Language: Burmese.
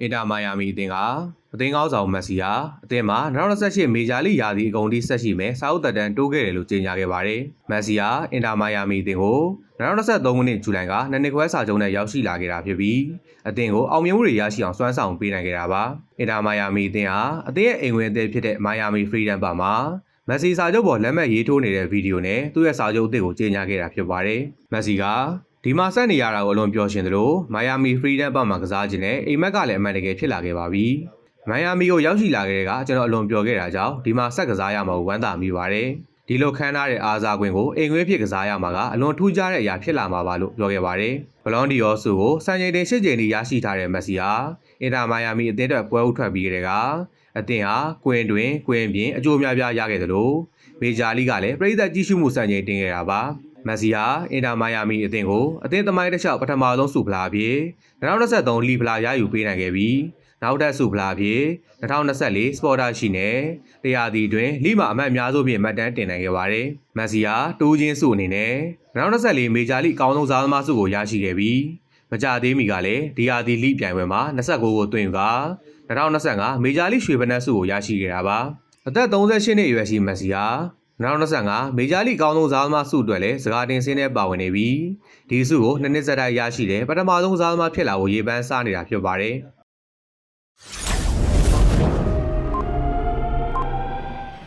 အင်တာမိုင်ယာမီအသင်းကအသင်းကောင်းဆောင်မက်ဆီဟာအသင်းမှာ2028မေဂျာလိရာသီအကုန်ထိဆက်ရှိမယ်စာအုပ်သက်တမ်းတိုးခဲ့တယ်လို့ကြေညာခဲ့ပါတယ်။မက်ဆီဟာအင်တာမိုင်ယာမီအသင်းကို2023ခုနှစ်ဇူလိုင်ကနှစ်နှစ်ခွဲစာချုပ်နဲ့ရောက်ရှိလာခဲ့တာဖြစ်ပြီးအသင်းကိုအောင်မြင်မှုတွေရရှိအောင်စွမ်းဆောင်ပေးနိုင်ခဲ့တာပါ။အင်တာမိုင်ယာမီအသင်းဟာအသင်းရဲ့အိမ်ဝင်အသင်းဖြစ်တဲ့မိုင်ယာမီဖရီဒမ်ပါမှာမက်ဆီစာချုပ်ပေါ်လက်မှတ်ရေးထိုးနေတဲ့ဗီဒီယိုနဲ့သူ့ရဲ့စာချုပ်အသစ်ကိုကြေညာခဲ့တာဖြစ်ပါတယ်။မက်ဆီက ဒီမှာဆက်နေရတာကိုအလွန်ပျော်ရွှင်သလိုမိုင်ယာမီဖရီဒမ်ပါမှာကစားခြင်းနဲ့အိမ်မက်ကလည်းအမှန်တကယ်ဖြစ်လာခဲ့ပါပြီ။မိုင်ယာမီကိုရောက်ရှိလာခဲ့တဲ့ကကျွန်တော်အလွန်ပျော်ခဲ့တာကြောင့်ဒီမှာဆက်ကစားရမှာကိုဝမ်းသာမိပါတယ်။ဒီလိုခန်းထားတဲ့အားစားခွင့်ကိုအိမ်ခွေးဖြစ်ကစားရမှာကအလွန်ထူးခြားတဲ့အရာဖြစ်လာမှာပါလို့ပြောခဲ့ပါတယ်။ဘလွန်ဒီယောဆုကိုစံချိန်တင်၈ချိန်ထိရရှိထားတဲ့မက်ဆီဟာအင်တာမိုင်ယာမီအသင်းအတွက်ပွဲဥထွက်ပြီးတဲ့ကအသင်းဟာကွင်းတွင်ကွင်းပြင်အကျိုးများပြားရခဲ့သလိုမေဂျာလိကလည်းပြည်သက်ကြီးစုမှုစံချိန်တင်ခဲ့တာပါ။ မက်ဆီဟာအင်တာမိုင်ယာမီအသင်းကိုအသင်းသမိုင်းတစ်လျှောက်ပထမဆုံးစုဖလားအဖြစ်2023လီဖလားရယူပေးနိုင်ခဲ့ပြီးနောက်ထပ်စုဖလားအဖြစ်2024စပေါ်တာရှိနဲ့တရားသီတွင်လိမာအမှတ်အများဆုံးဖြင့်မှတ်တမ်းတင်နိုင်ခဲ့ပါတယ်။မက်ဆီဟာတိုးချင်းစုအနေနဲ့2024မေဂျာလိအကောင်းဆုံးစားသမားစုကိုရရှိခဲ့ပြီးမကြသေးမီကလည်းဒီယာဒီလိပြိုင်ပွဲမှာ29ကိုသွင်းက2025မေဂျာလိရွှေဘနက်စုကိုရရှိခဲ့တာပါ။အသက်38နှစ်အရွယ်ရှိမက်ဆီဟာ 2025မေဂျာလိအကောင်းဆုံးစားသမားစုအတွက်လည်းစကားတင်စင်းနဲ့ပါဝင်နေပြီးဒီစုကိုနှစ်နှစ်ဆက်တိုက်ရရှိတဲ့ပထမဆုံးစားသမားဖြစ်လာဖို့ရေပန်းစားနေတာဖြစ်ပါတယ်။